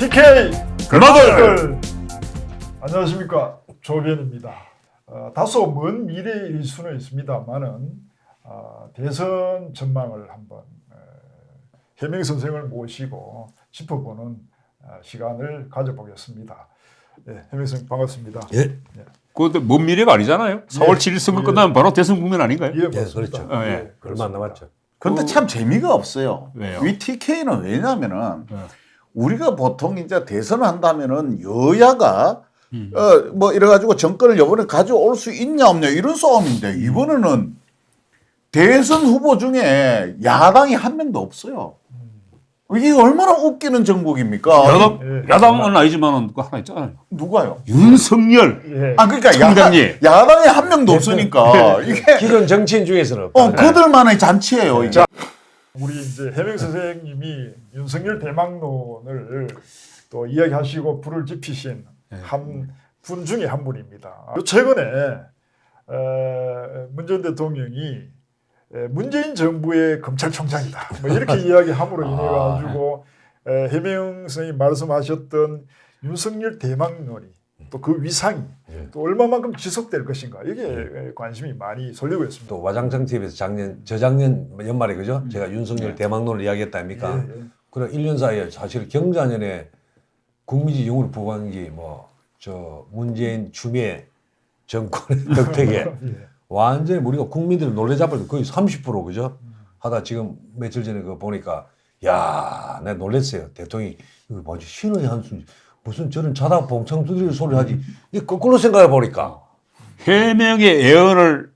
TK 글마들! 안녕하십니까 조변입니다. 어, 다소 먼 미래일 수는 있습니다만은 어, 대선 전망을 한번 어, 해명 선생을 모시고 짚어보는 어, 시간을 가져보겠습니다. 네, 해명 선생 반갑습니다. 예, 그런데 먼 미래가 아니잖아요. 4월 7일 선거 예. 끝나면 바로 대선 국면 아닌가요? 예, 예, 맞습니다. 그렇죠. 어, 예. 예, 얼마 안. 남았죠. 근데 참 재미가 없어요. 왜요? 이 TK는 왜냐면은 네. 우리가 보통 이제 대선을 한다면은 여야가 음. 어뭐 이래 가지고 정권을 이번에 가져올 수 있냐 없냐 이런 싸움인데 이번에는 대선 후보 중에 야당이 한 명도 없어요. 이게 얼마나 웃기는 정국입니까? 야당, 예. 야당은 아니지만 그거 하나 있잖아요. 누가요? 윤석열. 예. 아 그러니까 총장님. 야당, 야당에 한 명도 없으니까 이게 기존 정치인 중에서는 어 그들만의 잔치예요. 이게. 우리 이제 해명 선생님이 윤석열 대망론을 또 이야기하시고 불을 지피신 한 분 중에 한 분입니다. 최근에 에, 문재인 대통령이 에, 문재인 정부의 검찰총장이다. 뭐 이렇게 이야기함으로 인해 가지고 에, 해명 선생님 말씀하셨던 윤석열 대망론이 또 그 위상이 예. 또 얼마만큼 지속될 것인가 이게 관심이 많이 쏠리고 있습니다. 또 와장창 TV에서 작년 저작년 연말에 그죠? 제가 윤석열 대망론을 이야기했다 아닙니까? 예, 예. 그래 1년 사이에 사실 경자년에 국민지 용으로 부과한 게뭐저 문재인 추미애 정권의 덕택에 예. 완전히 우리가 국민들을 놀래잡을 때 거의 30% 그죠? 하다 지금 며칠 전에 그 보니까 야, 내가 놀랬어요. 대통령이 이거 뭐지 신의 한수 무슨 저런 자다 봉창 두드리는 소리 하지. 이 거꾸로 생각해 보니까 해명의 예언을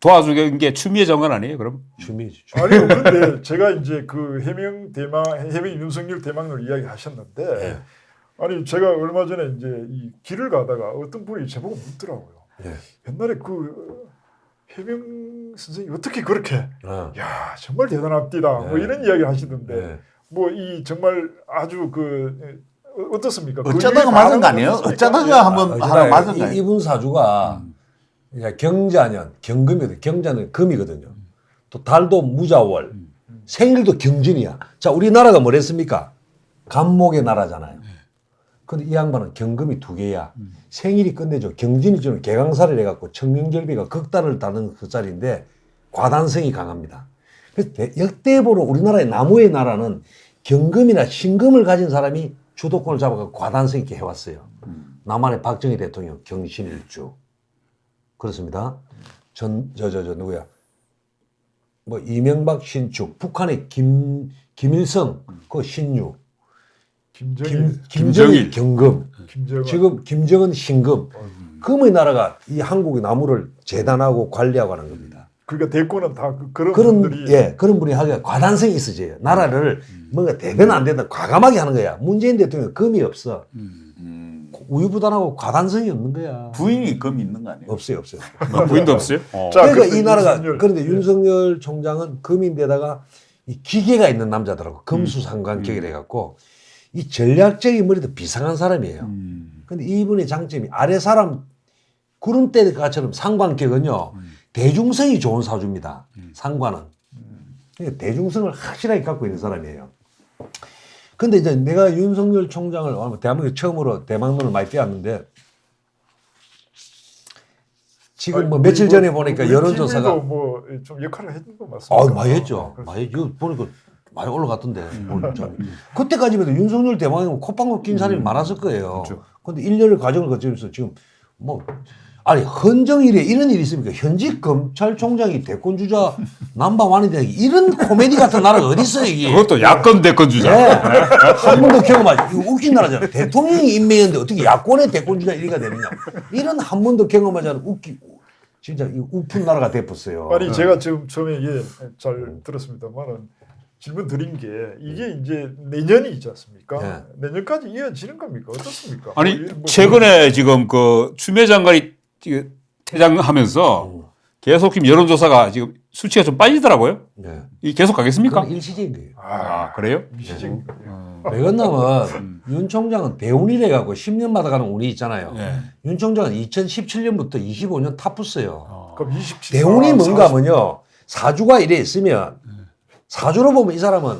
도와주는 게 추미애 장관 아니에요, 그럼? 추미애지. 아니요. 그런데 제가 이제 그 해명 대망 해명 윤석열 대망을 이야기하셨는데 예. 아니 제가 얼마 전에 이제 이 길을 가다가 어떤 분이 제보고 묻더라고요. 예. 옛날에 그 해명 선생님 어떻게 그렇게 어. 야 정말 대단합디다 뭐 예. 이런 이야기 하시던데 예. 뭐 이 정말 아주 그 어, 어떻습니까? 그 어쩌다가 맞은 거 아니에요? 어쩌다가 예. 한번 아, 하나 이- 맞은 거예요. 이분 사주가 그러니까 경자년, 경금이거든. 경자는 금이거든요. 또 달도 무자월, 생일도 경진이야. 자, 우리나라가 뭐랬습니까? 감목의 나라잖아요. 근데 이 양반은 경금이 두 개야. 생일이 끝내줘. 경진이 주는 개강살을 해갖고 청명결비가 극단을 다는 그 짤인데 과단성이 강합니다. 그래서 대- 역대보로 우리나라의 나무의 나라는 경금이나 신금을 가진 사람이 주도권을 잡아서 과단성 있게 해왔어요. 남한의 박정희 대통령 경신일주. 그렇습니다. 전, 저, 저, 저, 누구야? 뭐, 이명박 신축, 북한의 김, 김일성, 그 신유, 김정일, 김, 김정일. 김정일 경금, 김정은 지금 김정은 신금, 금의 나라가 이 한국의 나무를 재단하고 관리하고 하는 겁니다. 그러니까 대권은 다 그, 그런 그런, 분들이 예, 그런 분이 하기가 과단성이 있어져요. 나라를 뭔가 되든 안 되든 과감하게 하는 거야. 문재인 대통령 금이 없어. 음, 우유부단하고 과단성이 없는 거야. 부인이 금 있는 거 아니에요? 없어요, 없어요. 뭐 부인도 없어요? 어. 자, 그러니까 그때 이 나라가 윤석열. 그런데 예. 윤석열 총장은 금인데다가 이 기계가 있는 남자더라고 금수상관격이라 해갖고 이 전략적인 머리도 비상한 사람이에요. 근데 이분의 장점이 아래 사람 구름대가처럼 상관격은요 대중성이 좋은 사주입니다. 상관은 그러니까 대중성을 확실하게 갖고 있는 사람이에요. 근데 이제 내가 윤석열 총장을 아마 대한민국 처음으로 대망론을 많이 떼었는데 지금 뭐 아니, 며칠 우리 전에 뭐- 보니까 여론조사가 뭐좀 역할을 했던 거 맞습니까? 아 많이 했죠. 그래서 많이 이거 보니까 많이 올라갔던데. 오늘 참. 그때까지만 해도 윤석열 대망이면 콧방울 낀 사람이 많았을 거예요. 근데 1년의 과정을 거치면서 지금 뭐 아니 헌정일에 이런 일이 있습니까? 현직 검찰총장이 대권 주자 남바완인데 이런 코미디 같은 나라가 어디 있어요 이게? 그것도 야권 대권 주자. 네. 한 번도 경험하지. 이거 웃긴 나라잖아. 대통령이 임명했는데 어떻게 야권의 대권주자 1위가 되느냐. 이런 한 번도 경험하지 않은 웃기, 진짜 이 우픈 나라가 돼버렸어요. 아니 제가 지금 처음에 예, 잘 들었습니다만은 질문 드린 게 이게 이제 내년이 있지 않습니까? 네. 내년까지 이어지는 겁니까? 어떻습니까? 아니 뭐, 뭐, 최근에 지금 그 추미애 장관이 지금 퇴장하면서 계속 지금 여론조사가 지금 수치가 좀 빠지더라고요. 네. 이 계속 가겠습니까? 그건 일시적인 거예요. 아 그래요? 미시적인 네. 거예요. 왜그러냐면 윤 총장은 대운이래 갖고 10년마다 가는 운이 있잖아요. 네. 윤 총장은 2017년부터 25년 탑했어요. 그럼 27. 대운이 뭔가 하면요. 사주가 이래 있으면 사주로 보면 이 사람은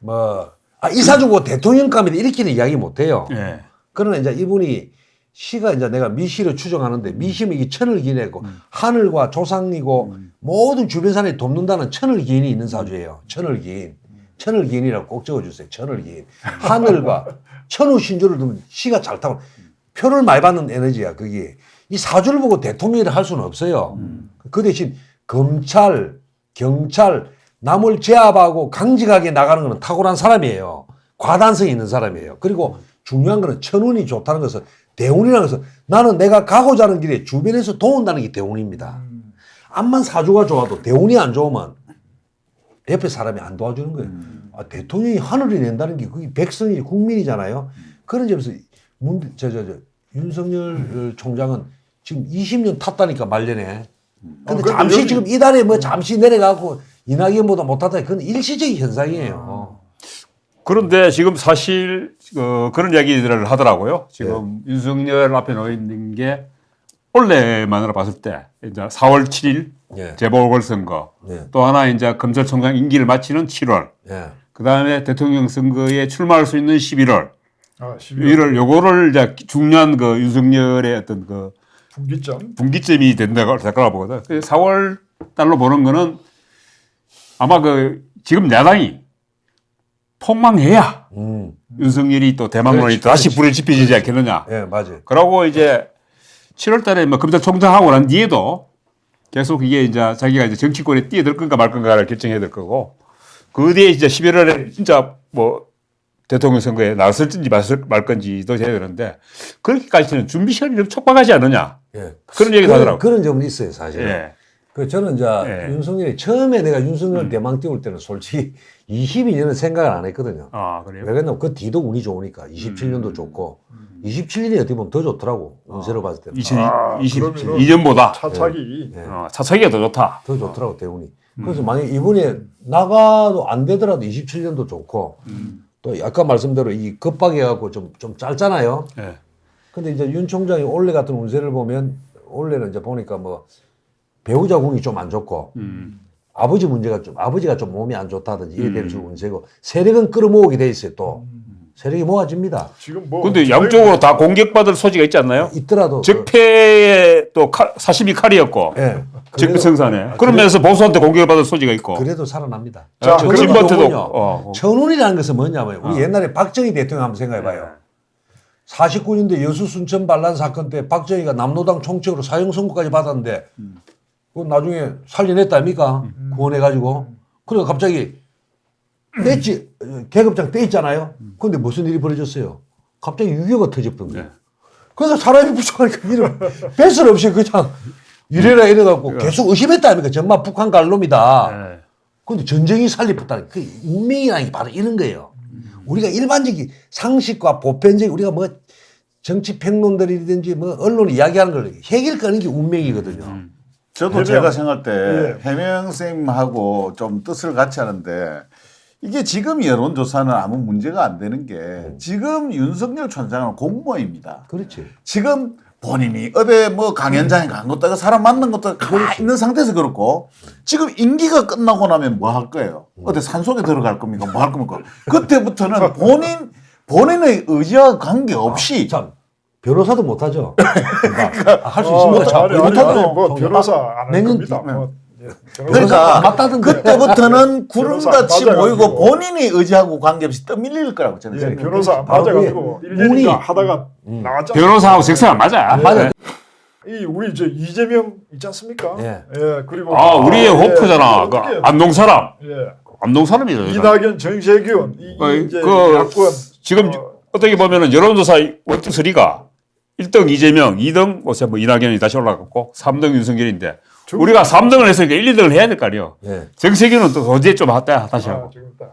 뭐 아, 이 사주고 대통령감이 일으키는 이야기 못 해요. 예. 그러나 이제 이분이 시가 이제 내가 미시를 추정하는데 미시면 이게 천을 기내고 하늘과 조상이고 모든 주변 사람이 돕는다는 천을 기인이 있는 사주예요. 천을 기인. 천을 기인이라고 꼭 적어주세요. 천을 기인. 하늘과 천우 신조를 두면 시가 잘 타고 표를 많이 받는 에너지야 그게. 이 사주를 보고 대통령을 할 수는 없어요. 그 대신 검찰, 경찰, 남을 제압하고 강직하게 나가는 것은 탁월한 사람이에요. 과단성이 있는 사람이에요. 그리고 중요한 거는 천운이 좋다는 것은 대운이라는 것은 나는 내가 가고자 하는 길에 주변에서 도운다는 게 대운입니다. 암만 사주가 좋아도 대운이 안 좋으면 옆에 사람이 안 도와주는 거예요. 아, 대통령이 하늘이 낸다는 게 그게 백성이 국민이잖아요. 그런 점에서 문, 저, 저, 저, 윤석열 총장은 지금 20년 탔다니까 말년에. 근데 어, 잠시 여기- 지금 이달에 뭐 잠시 내려가고 이낙연보다 못하다. 그건 일시적인 현상이에요. 그런데 지금 사실 어, 그런 이야기들을 하더라고요. 지금 윤석열 앞에 놓여 있는 게 올해만으로 봤을 때 이제 4월 7일 예. 재보궐선거 예. 또 하나 이제 검찰총장 임기를 마치는 7월 예. 그 다음에 대통령 선거에 출마할 수 있는 11월 아, 12월 1월 요거를 이제 중요한 그 윤석열의 어떤 그 분기점. 분기점이 된다고 될 거라고 보거든. 그 4월 달로 보는 거는 아마 그 지금 야당이 폭망해야 음. 윤석열이 또 대망론이 그렇지, 다시. 불에 지펴지지 않겠느냐. 예, 맞아요. 그러고 이제 7월 달에 뭐 검찰총장하고 난 뒤에도 계속 이게 이제 자기가 이제 정치권에 뛰어들 건가 말 건가를 결정해야 될 거고 그 뒤에 이제 11월에 진짜 뭐 대통령 선거에 나설지 말- 말 건지도 해야 되는데 그렇게까지는 준비 시간이 좀 촉박하지 않느냐. 예. 그런 얘기도 하더라고. 그런 점은 있어요, 사실. 예. 그 저는 이제 예. 윤석열이 처음에 내가 윤석열 대망 띄울 때는 솔직히 22년은 생각을 안 했거든요. 아, 그래요? 왜 그랬냐면 그 뒤도 운이 좋으니까 27년도 좋고 27년이 어떻게 보면 더 좋더라고 운세로 봤을 때는 2022년보다 차차기. 예. 어, 차차기가 더 좋다. 더 좋더라고 대운이. 그래서 만약 이번에 나가도 안 되더라도 27년도 좋고 또 아까 말씀대로 이 급박해갖고 좀 좀 짧잖아요. 예. 근데 이제 윤 총장이 올해 같은 운세를 보면 올해는 이제 보니까 뭐 배우자 운이 좀 안 좋고 음. 아버지 문제가 좀 아버지가 좀 몸이 안 좋다든지 이래 될줄 운세고 세력은 끌어모으게 돼 있어요 또. 세력이 모아집니다. 지금 뭐 근데 양쪽으로 다 공격받을 소지가 있지 않나요? 있더라도 적폐의 또 칼, 사심이 칼이었고 그, 예. 적폐 생산에. 그러면서 보수한테 공격을 받을 소지가 있고. 그래도 살아납니다. 자, 그리고 진보한테도 좋군요. 어, 어. 천운이라는 것은 뭐냐면 우리 옛날에 박정희 대통령 한번 생각해봐요. 49년대 여수 순천 반란 사건 때 박정희가 남노당 총책으로 사형 선고까지 받았는데 그 나중에 살려냈다 아닙니까? 구원해가지고. 그래서 갑자기 뗐지 계급장 떼 있잖아요. 근데 무슨 일이 벌어졌어요? 갑자기 유교가 터졌던 거예요. 그래서 사람이 부족하니까 이런 배설 없이 그냥 이래라 이래갖고 계속 의심했다 아닙니까? 정말 북한 갈 놈이다. 예. 근데 전쟁이 살리겠다는 그 운명이라는 게 바로 이런 거예요. 우리가 일반적인 상식과 보편적 우리가 뭐 정치 평론들이든지 뭐 언론이 이야기하는 걸 해결 거는 게 운명이거든요. 저도 해명. 제가 생각할 때 예. 해명 선생님하고 좀 뜻을 같이 하는데 이게 지금 여론조사는 아무 문제가 안 되는 게 지금 윤석열 총장은 공무원입니다. 그렇지. 지금 본인이 어디 뭐 강연장에 간 것도 아니고 사람 만난 것도 가 있는 상태에서 그렇고 지금 임기가 끝나고 나면 뭐 할 거예요? 어디 산속에 들어갈 겁니까? 뭐 할 겁니까? 그때부터는 본인 본인의 의지와 관계없이 참 변호사도 못하죠. 할수 어, 있습니다. 참. 아니, 아니, 못하죠. 아니, 뭐 정- 변호사 안 할 내년 겁니다. 뒤- 뭐, 예, 그러니까 안 맞다던데. 그때부터는 구름같이 변호사 모이고 맞아가지고. 본인의 의지하고 관계없이 떠밀릴 거라고 저는 예, 생각해요. 변호사 바로 맞아가지고 1년인가 운이- 하다가 나왔잖아요. 변호사하고 색상 안 맞아. 맞아. 이 우리 저 이재명 있지 않습니까? 예. 그리고 아 우리의 예, 호프잖아. 그 어떻게- 안동 사람. 예. 안동 사람이죠. 이낙연, 정세균 이, 어, 이 이제 그 야권 지금 어, 어떻게 보면은 여론조사 원투 쓰리가 1등 이재명, 2등 어차 뭐 이낙연이 다시 올라갔고 3등 윤석열인데 저- 우리가 3등을 했으니까 1, 2등을 해야 될 거 아니에요. 예. 정세균은 또 어제 좀 왔다 다시 아, 하고.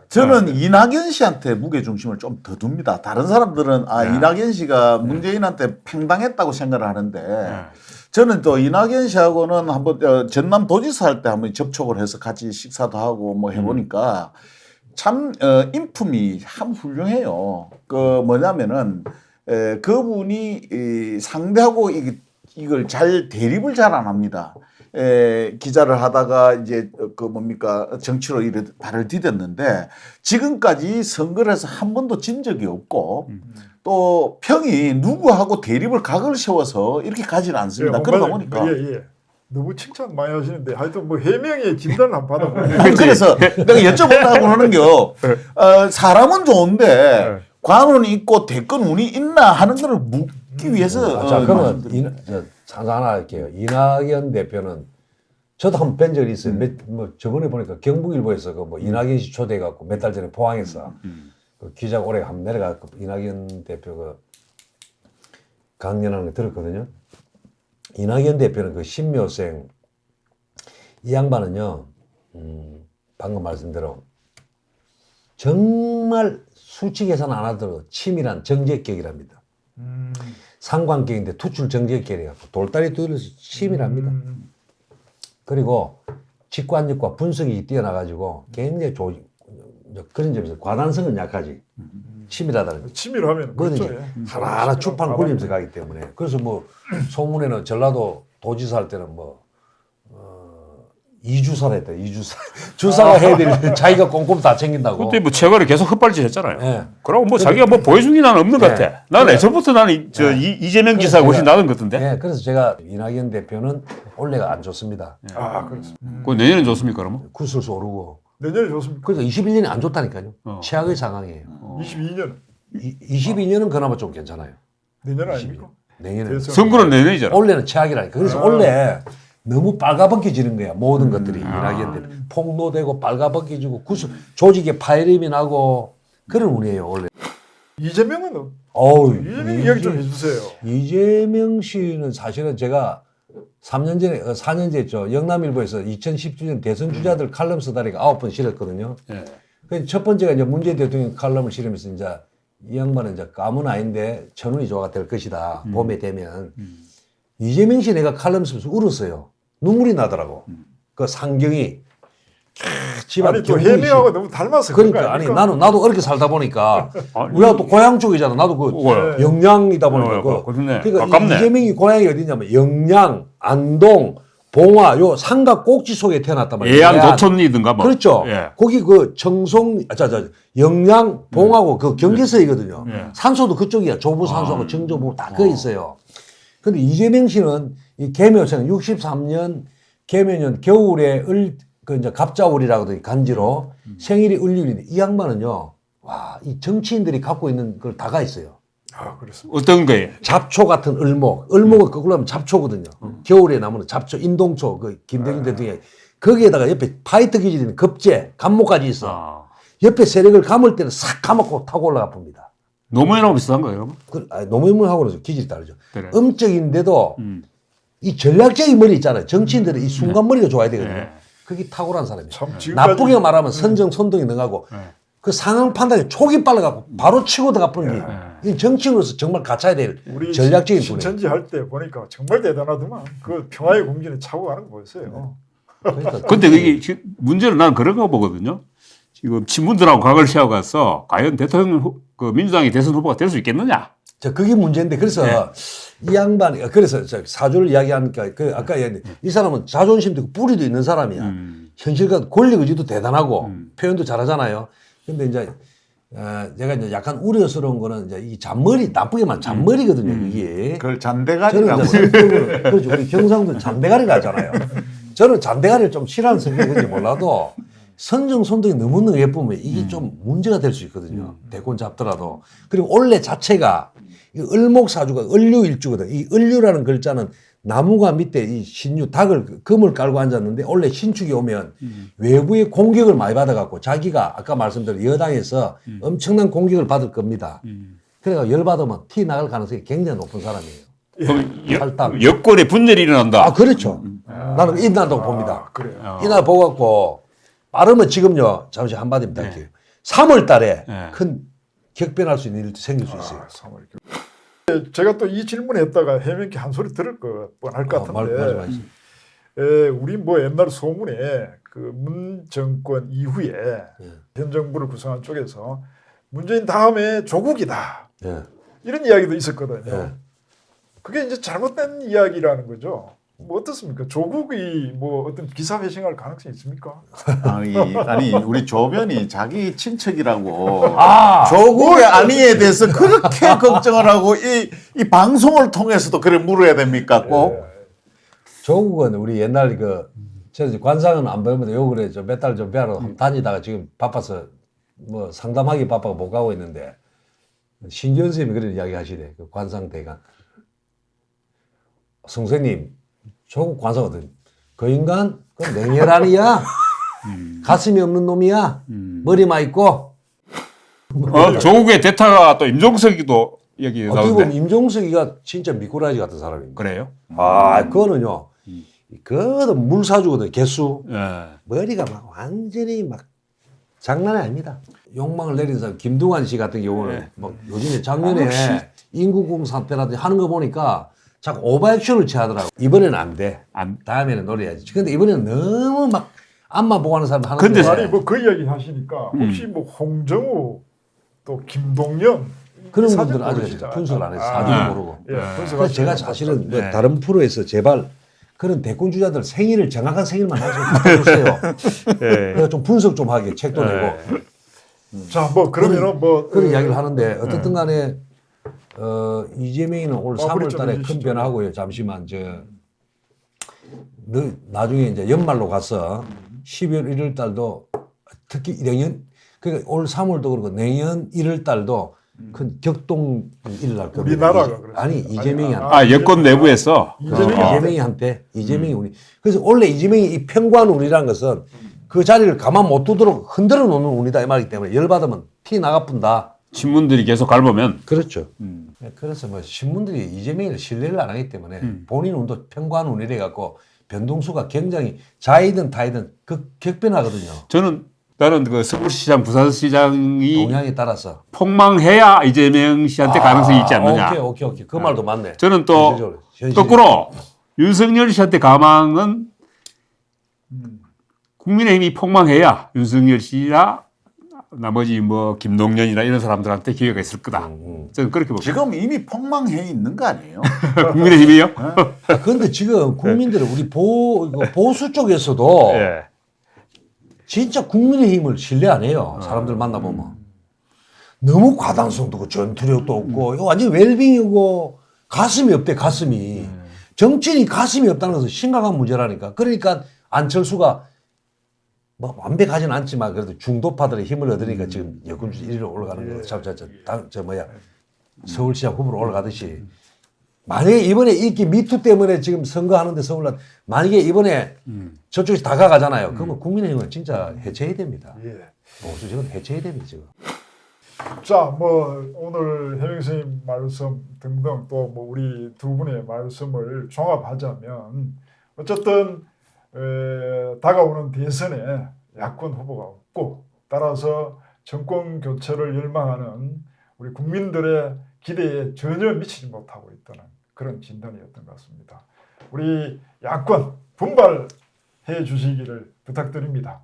저는 이낙연 씨한테 무게 중심을 좀 더 둡니다. 다른 사람들은 아 이낙연 씨가 문재인한테 팽당했다고 생각을 하는데 저는 또 이낙연 씨하고는 한번 어, 전남 도지사 할 때 한번 접촉을 해서 같이 식사도 하고 뭐 해보니까 참 어, 인품이 참 훌륭해요. 그 뭐냐면은 에, 그분이 이 상대하고 이, 이걸 잘 대립을 잘 안 합니다. 에, 기자를 하다가 이제 그 뭡니까 정치로 이래 발을 디뎠는데 지금까지 선거를 해서 한 번도 진 적이 없고 또 평이 누구하고 대립을 각을 세워서 이렇게 가지는 않습니다. 예, 그러다 보니까 예, 예. 너무 칭찬 많이 하시는데 하여튼 뭐 해명의 진단을 받아보세요. 아니, 그래서 내가 여쭤보려고 하는 게 어, 사람은 좋은데 네. 관운이 있고 대권 운이 있나 하는 거를 묻기 위해서 아, 자, 어, 그러면. 이, 저, 잠깐 하나 할게요. 이낙연 대표는 저도 한 번 뵌 적이 있어요. 몇, 뭐 저번에 보니까 경북일보에서 그뭐 이낙연 씨 초대해갖고 몇 달 전에 포항에서 그 기자 오래 한번 내려가고 이낙연 대표가 강연하는 거 들었거든요. 이낙연 대표는 그 신묘생 이 양반은요, 음, 방금 말씀대로 정말 수치 계산 안 하더라도 치밀한 정제격이랍니다. 음, 상관격인데 투출 정제격이라고 돌다리 뚫려서 치밀합니다. 음, 그리고 직관력과 분석이 뛰어나가지고 굉장히 조, 그런 점에서 과단성은 약하지. 치밀하다는 거죠. 치밀하면 그렇죠. 예. 하나하나 가만히 굴리면서 가기 때문에. 그래서 뭐 소문에는 전라도 도지사 할 때는 뭐, 어, 이주사라 했다, 이주사. 주사가 해야 될 자기가 꼼꼼 다 챙긴다고. 그때 뭐 최근에 계속 헛발질 했잖아요. 예. 그러고 뭐 자기가 뭐 보여준 게 나는 없는 것 예. 같아. 나는 예전부터 나는 이- 저 이, 이재명 기사가 훨씬 나은 것 같은데. 예, 그래서 제가 이낙연 대표는 올해가 안 좋습니다. 아 그렇습니다. 그 내년은 좋습니까 그러면? 구슬수 오르고. 내년이 좋습니까? 그러니까 21년이 안 좋다니까요. 어. 최악의 상황이에요. 22년 이, 22년은 그나마 좀 괜찮아요. 내년 아닙니까? 내년에. 대선. 선거는 내년이잖아. 원래는 최악이라니까. 그래서 아. 원래 너무 빨가벗겨지는 거야. 모든 음. 것들이 아. 이낙연들 폭로되고 빨가벗겨지고 구수 조직에 파열음이 나고 그런 운이에요 원래. 이재명은 어우 이재명 이야기 좀 해주세요. 이재명 씨는 사실은 제가 3년 전에 어, 4년 전에죠 영남일보에서 2017년 대선 주자들 칼럼 쓰다리가 아홉 번 실었거든요. 예. 그첫 번째가 이제 문재인 대통령 칼럼을 실으면서 이제 이 양반은 이제 까문 아닌데 천운이 조가 될 것이다. 음. 봄에 되면 이재명 씨 내가 칼럼 쓰면서 울었어요. 눈물이 나더라고. 그 상경이 캬, 집안 음. 아니 또 해명하고 너무 닮아서 그러니까 아니 아닙니까? 나는 나도 어렵게 살다 보니까 아니, 우리가 또 고향 쪽이잖아. 나도 그 뭐야? 영양이다 보니까 어, 그 그렇네. 그러니까 가깝네. 이재명이 고향이 어디냐면 영양, 안동, 봉화 요 삼각 꼭지 속에 태어났단 말이에요. 예안. 도촌이든가 뭐. 그렇죠. 예. 거기 그 청송, 아, 자, 자, 영양, 봉하고 그 경계서이거든요. 예. 산소도 그쪽이야. 조부 산소하고 정조부 다 그 있어요. 근데 이재명 씨는 이 개묘생 63년 개묘년 겨울에 을, 그 이제 갑자울이라고 하더니 간지로 생일이 을률인데 이 양반은요, 와, 이 정치인들이 갖고 있는 걸 다가 있어요. 아 그렇습니다. 어떤 거예요? 잡초 같은 을목. 을목은 거꾸로 하면 잡초거든요. 겨울에 나무는 잡초, 인동초, 그 김대중 대통령이 거기에다가 옆에 파이터 기질인 급제, 감목까지 있어. 아. 옆에 세력을 감을 때는 싹 감았고 타고 올라가 봅니다. 노무현하고 비슷한 거예요, 그러면? 그, 아니, 노무현하고는 기질이 다르죠. 그래. 음적인데도 음. 이 전략적인 머리 있잖아요. 정치인들은 이 순간 머리가 좋아야 되거든요. 네. 그게 탁월한 사람이에요. 참 지금까지 나쁘게 말하면 선정, 선동이 능하고 네. 그 상황 판단이 촉이 빨라갖고 바로 치고 들어가 버린 게이 정치인으로서 정말 갖춰야 될 우리 전략적인 신- 분이에요. 신천지 할 때 보니까 정말 대단하더만 그 평화의 공진에 차고 가는 거 보였어요. 그러니까 근데 그게 지- 문제는 나는 그런 거 보거든요. 지금 친문들하고 각을 세워가서 과연 대통령 후, 그 민주당이 대선 후보가 될 수 있겠느냐? 저 그게 문제인데 그래서 네. 이 양반이 그래서 저 사주를 이야기하니까 그 아까 얘기했는데 이 사람은 자존심도 있고 뿌리도 있는 사람이야. 음. 현실과 권력 의지도 대단하고 음. 표현도 잘하잖아요. 근데 이제 어, 제가 이제 약간 우려스러운 거는 이제 이 잔머리 나쁘게만 잔머리거든요. 음. 이게 그걸 저는 잔대가리라고 성격으로 그렇죠. 우리 경상도 잔대가리를 하잖아요. 저는 잔대가리를 좀 싫어하는 성격인지 몰라도 선정 선동이 너무너무 예쁘면 이게 좀 문제가 될 수 있거든요. 대권 잡더라도. 그리고 원래 자체가 이 을목사주가 을류일주거든. 이 을류라는 글자는 나무가 밑에 이 신유 닭을 금을 깔고 앉았는데 원래 신축이 오면 외부의 공격을 많이 받아갖고 자기가 아까 말씀드린 여당에서 엄청난 공격을 받을 겁니다. 그래가 열받으면 티 나갈 가능성이 굉장히 높은 사람이에요. 탈당. 여, 여권에 분열이 일어난다. 아, 그렇죠. 나는 일어난다고 봅니다. 아, 그래요. 이날 보고 갖고 빠르면 지금요, 잠시 한마디만 할게요. 3월 달에 네. 큰 격변할 수 있는 일도 생길 수 있어요. 아, 3월 교- 제가 또 이 질문 했다가 해명기 한 소리 들을 거 뻔할 것 어, 말- 같은데 말씀하세요. 에, 우리 뭐 옛날 소문에 그 문 정권 이후에 예. 현 정부를 구성한 쪽에서 문재인 다음에 조국이다 예. 이런 이야기도 있었거든요. 예. 그게 이제 잘못된 이야기라는 거죠. 뭐 어떻습니까? 조국이 뭐 어떤 기사 회생할 가능성이 있습니까? 아니, 아니 우리 조변이 자기 친척이라고 아, 조국의 안위에 대해서 그렇게 걱정을 하고 이, 이 방송을 통해서도 그래 물어야 됩니까 꼭? 조국은 우리 옛날 그, 저 관상은 안 배우면 요 그래, 저몇달 좀 배우러 다니다가 지금 바빠서 뭐 상담하기 바빠서 못 가고 있는데, 신기현 선생님이 그런 이야기 하시네. 그 관상 대강. 선생님, 조국 관상거든. 그 인간, 그 냉혈한이야. 가슴이 없는 놈이야. 머리만 있고. 어, 조국의 대타가 또 임종석이도 여기 어떻게 보면 나오는데 임종석이가 진짜 미꾸라지 같은 사람입니다. 그래요? 아, 그거는요. 그거는 물 사주거든, 개수. 예. 머리가 막 완전히 막 장난이 아닙니다. 욕망을 내린 사람 김두관 씨 같은 경우는 네. 막 요즘에 작년에 인구공사 때라든지 하는 거 보니까 자꾸 오버액션을 취하더라고. 이번에는 안 돼. 안 다음에는 노려야지. 근데 이번에는 너무 막 앞만 보고 하는 사람 하는 근데 데 아니 뭐 그 이야기 하시니까 혹시 뭐 홍정우 또 김동연 그런 사진 분들은 아직 모르시잖아요. 분석을 안 해서 아, 사진을 아. 모르고. 예, 분석하시는 그래서 제가 분 사실은 뭐 네. 다른 프로에서 제발 그런 대권 주자들 생일을 정확한 생일만 해주세요. 그래서 좀 분석 좀 하게 책도 내고. 자, 뭐 그러면은 뭐 그런 어, 이야기를 하는데 어떻든 간에 어, 이재명이는 올 마무리 3월 좀 달에 큰. 변화하고요. 잠시만 저 너, 나중에 이제 연말로 가서 12월 1일 달도 특히 내년 그러니까 올 3월도 그렇고 내년 1월 달도 큰 격동 일날 겁니다. 우리나라가 그랬어요. 아니 이재명이 한 아 여권 내부에서 이재명이 어, 이재명이 한때 이재명이 우리 그래서 원래 이재명이 이 평관 운이라는 것은 그 자리를 가만 못 두도록 흔들어 놓는 운이다 이 말이기 때문에 열 받으면 티 나가뿐다. 신문들이 계속 갈보면 그렇죠. 네, 그래서 뭐 신문들이 이재명을 신뢰를 안 하기 때문에 본인 운도 평관 운이래 갖고 변동수가 굉장히 좌이든 타이든 극 격변하거든요. 저는 나는 그 서울시장, 부산시장이 동향에 따라서 폭망해야 이재명 씨한테 가능성이 있지 않느냐. 오케이 오케이 오케이 그 말도 맞네. 저는 또 현실적으로. 거꾸로 윤석열 씨한테 가망은 국민의힘이 폭망해야 윤석열 씨나 나머지 뭐 김동연이나 이런 사람들한테 기회가 있을 거다. 음, 저는 그렇게 봅니다. 지금 이미 폭망해 있는 거 아니에요? 국민의힘이요? 아, 그런데 지금 국민들은 우리 보 보수 쪽에서도 예. 진짜 국민의힘을 신뢰 안 해요. 사람들 만나보면. 너무 과단성도 없고 전투력도 없고 이거 완전 웰빙이고 가슴이 없대 가슴이. 정치인이 가슴이 없다는 것은 심각한 문제라니까. 그러니까 안철수가 뭐 완벽하진 않지만 그래도 중도파들의 힘을 얻으니까 지금 여권주 1위로 올라가는 거예요. 저, 저, 저, 당, 저 뭐야 서울시장 후보로 올라가듯이 만약에 이번에 이렇게 미투 때문에 지금 선거하는데 서울날 만약에 이번에 저쪽에서 다가가잖아요. 그러면 국민의힘은 진짜 해체해야 됩니다. 예. 보수 지금 해체해야 됩니다 지금. 자, 뭐 오늘 해명 선생님 말씀 등등 또 뭐 우리 두 분의 말씀을 종합하자면 어쨌든 에, 다가오는 대선에 야권 후보가 없고 따라서 정권 교체를 열망하는 우리 국민들의 기대에 전혀 미치지 못하고 있다는 그런 진단이었던 것 같습니다. 우리 야권 분발해 주시기를 부탁드립니다.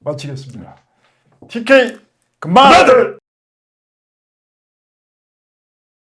마치겠습니다. TK 금방 아들